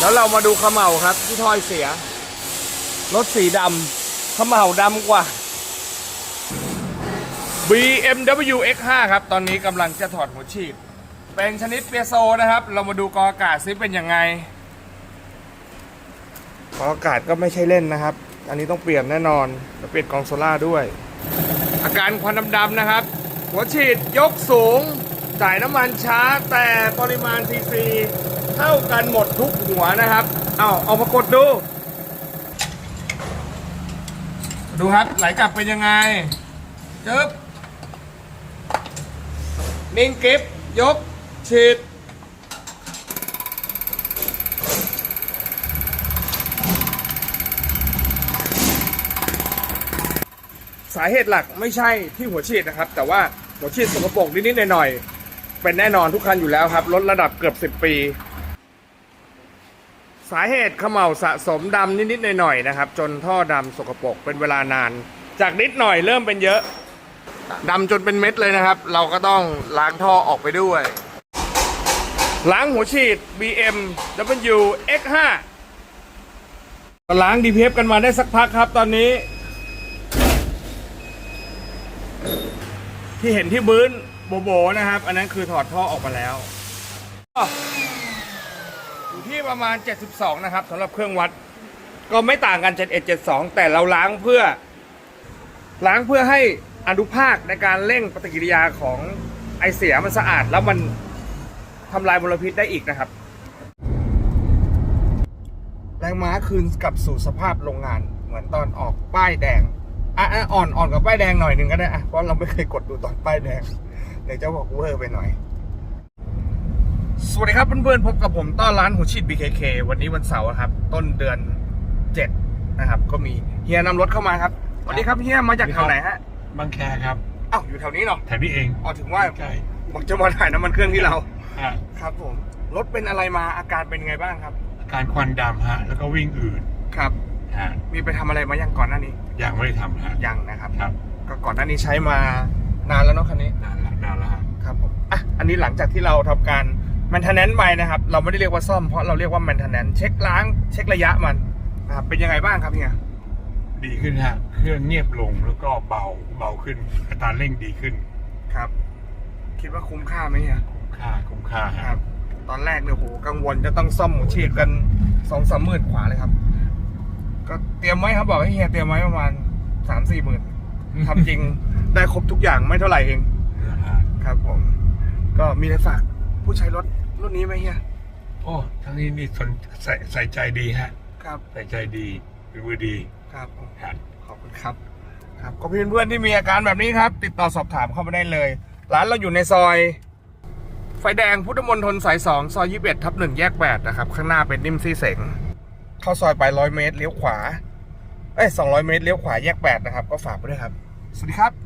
แล้วเรามาดูเขม่าครับที่ถ้อยเสีย รถสีดำเขม่าดำกว่า BMW X5 ครับ ตอนนี้กำลังจะถอดหัวฉีด เป็นชนิดเปียโซนะครับ เรามาดูกองอากาศซิเป็นยังไงกองอากาศก็ไม่ใช่เล่นนะครับ อันนี้ต้องเปลี่ยนแน่นอนจะเปลี่ยนกองโซล่าด้วย อาการควันดำๆนะครับ หัวฉีดยกสูงจ่ายน้ำมันช้าแต่ปริมาณซีซี เท่ากันหมดทุกหัวนะครับ เอาเอามากดดู ดูครับไหลกลับเป็นยังไงจึ๊บนิ่งกิฟยกฉีดสาเหตุหลักไม่ใช่ที่หัวฉีดนะครับ แต่ว่าหัวฉีดสกปรกนิดๆหน่อยๆเป็นแน่นอนทุกคันอยู่แล้วครับลดระดับเกือบ 10 ปี สาเหตุเขม่าสะสมดำนิดๆหน่อยๆนะครับ จนท่อดำสกปรกเป็นเวลานาน จากนิดหน่อยเริ่มเป็นเยอะดำจนเป็นเม็ดเลยนะครับ เราก็ต้องล้างท่อออกไปด้วย ล้างหัวฉีด BM W X5 ก็ล้าง DPF กันมาได้สักพักครับตอนนี้ ที่เห็นที่บื้นโบโบนะครับ อันนั้นคือถอดท่อออกมาแล้ว ที่ประมาณ 72 นะครับสำหรับเครื่องวัด ก็ไม่ต่างกัน 7172 แต่เราล้างเพื่อ ล้างเพื่อให้อนุภาคในการเร่งปฏิกิริยาของไอเสียมันสะอาด แล้วมันทำลายมลพิษได้อีกนะครับ แรงม้าคืนกลับสู่สภาพโรงงานเหมือนตอนออกป้ายแดงอะอ่อนอ่อนกับป้ายแดงหน่อยหนึ่งก็ได้อะเพราะเราไม่เคยกดดูตอนป้ายแดงเดี๋ยวจะบอกเวอร์ไปหน่อย สวัสดีครับเพื่อนๆพบกับผมต้อนร้านหัวฉีด BKK วันนี้วันเสาร์ครับ ต้นเดือนเจ็ดนะครับ ก็มีเฮียนำรถเข้ามาครับสวัสดีครับเฮียมาจากแถวไหนฮะบางแคครับอ้าวอยู่แถวนี้เนาะแถวนี้เองอ๋อถึงว่าใกล้บอกจะมาถ่ายน้ำมันเครื่องที่เราอะครับผมรถเป็นอะไรมาอาการเป็นไงบ้างครับ อาการควันดำฮะ แล้วก็วิ่งอืดครับ ฮะมีไปทำอะไรมายังก่อนหน้านี้ยังไม่ได้ทำฮะยังนะครับ ครับก็ก่อนหน้านี้ใช้มานานแล้วเนาะคันนี้นานละนานแล้วฮะครับผมอะอันนี้หลังจากที่เราทำการ maintenance ไปนะครับ เราไม่ได้เรียกว่าซ่อมเพราะเราเรียกว่า maintenance เช็คล้างเช็คระยะมันนะครับเป็นยังไงบ้างครับเนี่ยดีขึ้นฮะเครื่องเงียบลงแล้วก็เบาเบาขึ้นอัตราเร่งดีขึ้นครับ คิดว่าคุ้มค่าไหมเนี่ยคุ้มค่าคุ้มค่าคฮะรับตอนแรกเนี่ยโหกังวลจะต้องซ่อมหมูฉีดกันสองสามหมื่นขวาเลยครับ ก็เตรียมไว้ครับบอกให้เฮียเตรียมไว้ประมาณสามสี่หมื่นทำจริงได้ครบทุกอย่างไม่เท่าไหร่เองนะฮะครับผม ก็มีอะไรฝาก ผู้ใช้รถรุ่นนี้ไหมเฮียโอ้ทั้งนี้นี่สนใส่ใส่ใจดีฮะ ครับใส่ใจดีเป็นมือดีครับผมฮะขอบคุณครับ ครับก็เพื่อนเพื่อนๆที่มีอาการแบบนี้ครับ ติดต่อสอบถามเข้ามาได้เลย ร้านเราอยู่ในซอย ไฟแดงพุทธมณฑลสายสองซอยยี่สิบเอ็ดทับหนึ่งแยกแปดนะครับข้างหน้าเป็นนิ่มซี่เสงเข้าซอยไปร้อยเมตรเลี้ยวขวาเอ้ยสองร้อยเมตรเลี้ยวขวาแยกแปดนะครับ ก็ฝากไปด้วยครับ สวัสดีครับ